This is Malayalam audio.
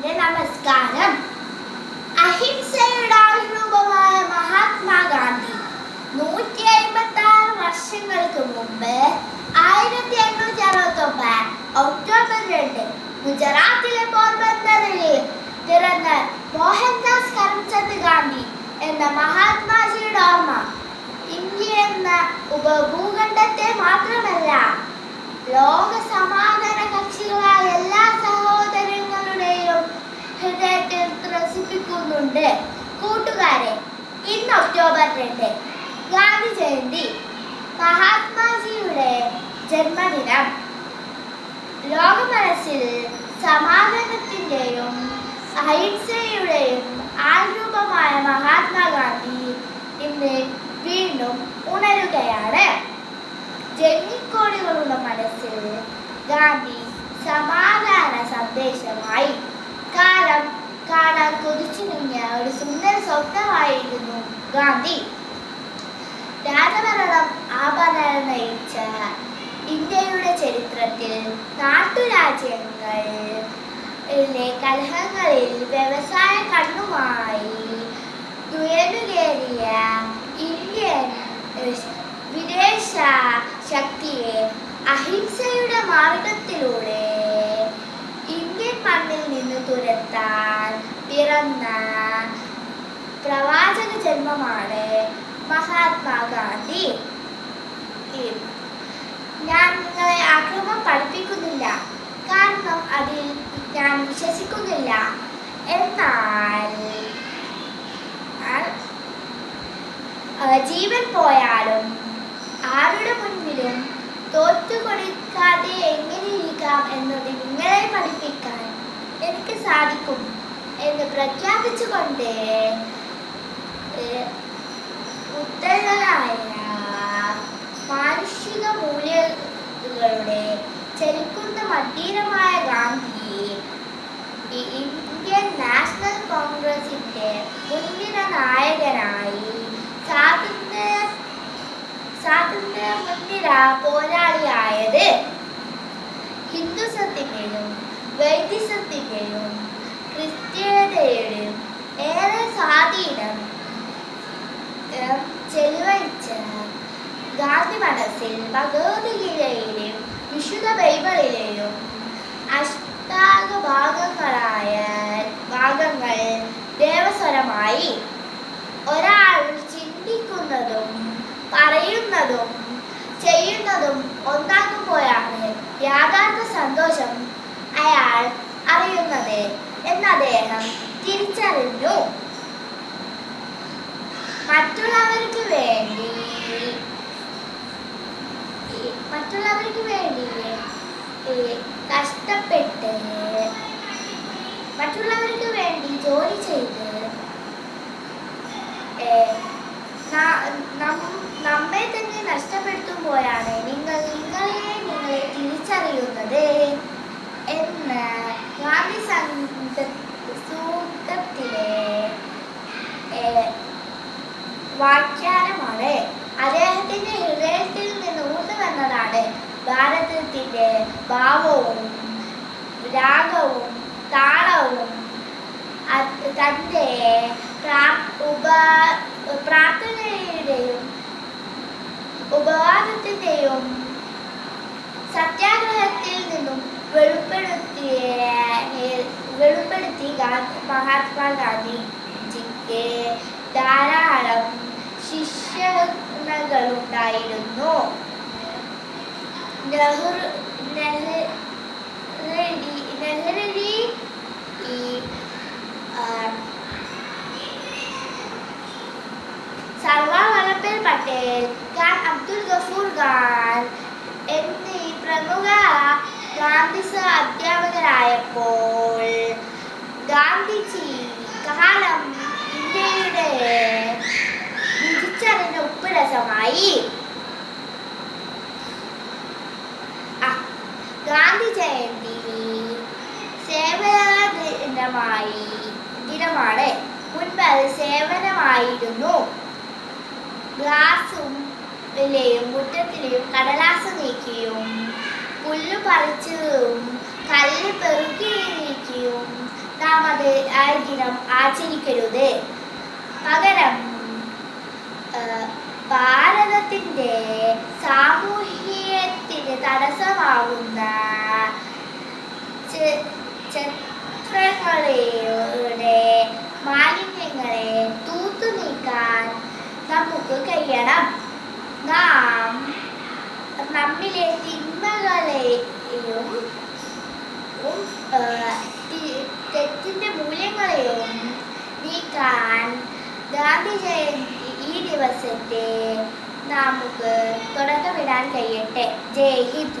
എന്റെ നമസ്കാരം അഹിംസയുടെ ആൾരൂപമായ മഹാത്മാഗാന്ധി നൂറ്റി അമ്പത്തി ആറ് വർഷങ്ങൾക്ക് മുമ്പ് ആയിരത്തി എണ്ണൂറ്റി അറുപത്തി ഒമ്പത് ഒക്ടോബർ രണ്ട് ഗുജറാത്തിലെ പോർബന്ദറിൽ പിറന്ന മോഹൻദാസ് കരംചന്ദ് ഗാന്ധി എന്ന മഹാത്മാജിയുടെ ഓർമ്മ ഇന്ത്യ എന്ന ഉപഭൂഖണ്ഡത്തെ മാത്രമല്ല ലോക സമാധാന കക്ഷികളായ എല്ലാ ത്രസിപ്പിക്കുന്നുണ്ട് കൂട്ടുകാരെ ഇന്ന് ഒക്ടോബർ രണ്ട് ഗാന്ധി ജയന്തി മഹാത്മാജിയുടെ ജന്മദിനം. ലോക മനസ്സിൽ സമാധാനത്തിന്റെയും അഹിംസയുടെയും ആൾരൂപമായ മഹാത്മാഗാന്ധി ഇന്ന് വീണ്ടും ഉണരുകയാണ്. ജന്മിക്കോടികളുള്ള മനസ്സിൽ ഗാന്ധി സമാധാന സന്ദേശമായി കാണാൻ കൊതിച്ചു നിന്ന ഒരു സുന്ദര സ്വപ്നമായിരുന്നു ഗാന്ധി. രാജഭരണം ആഭരണം നയിച്ച ഇന്ത്യയുടെ ചരിത്രത്തിൽ നാട്ടുരാജ്യങ്ങളിലെ കലഹങ്ങളിൽ വ്യവസായ കണ്ണുമായി തുയലുകേറിയ ഇന്ത്യൻ വിദേശ ശക്തിയെ അഹിംസയുടെ മാർഗത്തിലൂടെ ഇന്ത്യൻ മണ്ണിൽ നിന്ന് തുരത്താൻ പിറന്ന പ്രവാചക ജന്മമാണ് മഹാത്മാഗാന്ധി ഞാൻ നിങ്ങളെ ആക്രമം പഠിപ്പിക്കുന്നില്ല. കാരണം അതിൽ ഞാൻ വിശ്വസിക്കുന്നില്ല. എന്നാൽ ജീവൻ പോയാലും ആരുടെ മുൻപിലും തോറ്റു കൊടുക്കാതെ എങ്ങനെ ഇരിക്കാം എന്നത് നിങ്ങളെ പഠിപ്പിക്കാൻ എനിക്ക് സാധിക്കും. എന്ന് പ്രഖ്യാപിച്ചുകൊണ്ട് ഉത്തരനായ മാനുഷിക മൂല്യങ്ങളുടെ ചലിക്കുന്ന മധീരമായ ഗാന്ധി ഇന്ത്യൻ നാഷണൽ കോൺഗ്രസിന്റെ മുൻനിര നായകനായി സ്വാതന്ത്ര്യ സ്വാതന്ത്ര്യ മുൻനിര പോരാളിയായത് ഹിന്ദുസത്തിന്റെയും വൈദിസത്തിന്റെയും സ്വാധീനം ചെലവഴിച്ച ഗാന്ധി മനസ്സിൽ ഭഗവത്ഗീതയിലെയും വിശുദ്ധ ബൈബിളിലെയും അഷ്ടാംഗ ഭാഗങ്ങളായ ഭാഗങ്ങൾ ദേവസ്വരമായി ഒരാൾ ചിന്തിക്കുന്നതും പറയുന്നതും ചെയ്യുന്നതും ഒന്നാക്കുമ്പോഴാണ് യാഥാർത്ഥ സന്തോഷം അയാൾ അറിയുന്നത് എന്ന് അദ്ദേഹം തിരിച്ചറിഞ്ഞു. മറ്റുള്ളവർക്ക് വേണ്ടി. മറ്റുള്ളവർക്ക് വേണ്ടി കഷ്ടപ്പെട്ട് മറ്റുള്ളവർക്ക് വേണ്ടി ജോലി ചെയ്ത് ഏ, ന- നം- നമ്മെ തന്നെ നഷ്ടപ്പെടുത്തുമ്പോഴാണ് നിങ്ങൾ നിങ്ങളെ നിങ്ങളെ തിരിച്ചറിയുന്നത് എന്ന് ഗാന്ധി സംഘ സൂത്രത്തിലെ ഏ, വ്യാഖ്യാനമാണ് അദ്ദേഹത്തിന്റെ ഹൃദയത്തിൽ നിന്ന് ഊർന്നു വന്നതാണ്. ഭാരതത്തിന്റെ ഭാവവും രാഗവും താളവും തന്റെ ഉപ പ്രാർത്ഥനയുടെയും ഉപവാദത്തിന്റെയും സത്യാഗ്രഹത്തിൽ നിന്നും വെളിപ്പെടുത്തിയ വെളിപ്പെടുത്തി മഹാത്മാഗാന്ധിജിക്ക് ധാരാളം ശിഷ്യകളുണ്ടായിരുന്നു നെഹ്റു നെഹ്റു നെഹ്റു ഈ ആ, സർദാർ വല്ലഭായ് പട്ടേൽ ഖാൻ അബ്ദുൽ ഗഫൂർ ഖാൻ എന്നീ പ്രമുഖ ഗാന്ധിസ അധ്യാപകരായപ്പോൾ ഗാന്ധിജി കാലം ഇന്ത്യയുടെ രുചിച്ചറിഞ്ഞ ഉപ്പ് രസമായി. ഗാന്ധി ജയന്തി സേവന ദിനമായി ദിനമാണ്. മുൻപ് അത് സേവനമായിരുന്നു. ഗ്ലാസും ിലെയും മുറ്റത്തിലെയും കടലാസ് നീക്കിയും പുല്ല് പറിച്ചതും കല്ല് പെറുക്കി നീക്കിയും നാം ആ ദിനം ആചരിക്കരുത്. പകരം ആ, ഭാരതത്തിന്റെ സാമൂഹ്യത്തിന് തടസ്സമാകുന്ന ചിത്രങ്ങളുടെ മാലിന്യങ്ങളെ തൂത്തു നീക്കാൻ നമുക്ക് കഴിയണം. നാം നമ്മിലെ തിന്മകളെയും തെറ്റിന്റെ മൂല്യങ്ങളെയും നീക്കാൻ ഗാന്ധി ജയന്തി ഈ ദിവസത്തെ നമുക്ക് തുടക്കമിടാൻ കഴിയട്ടെ. ജയ് ഹിന്ദ്.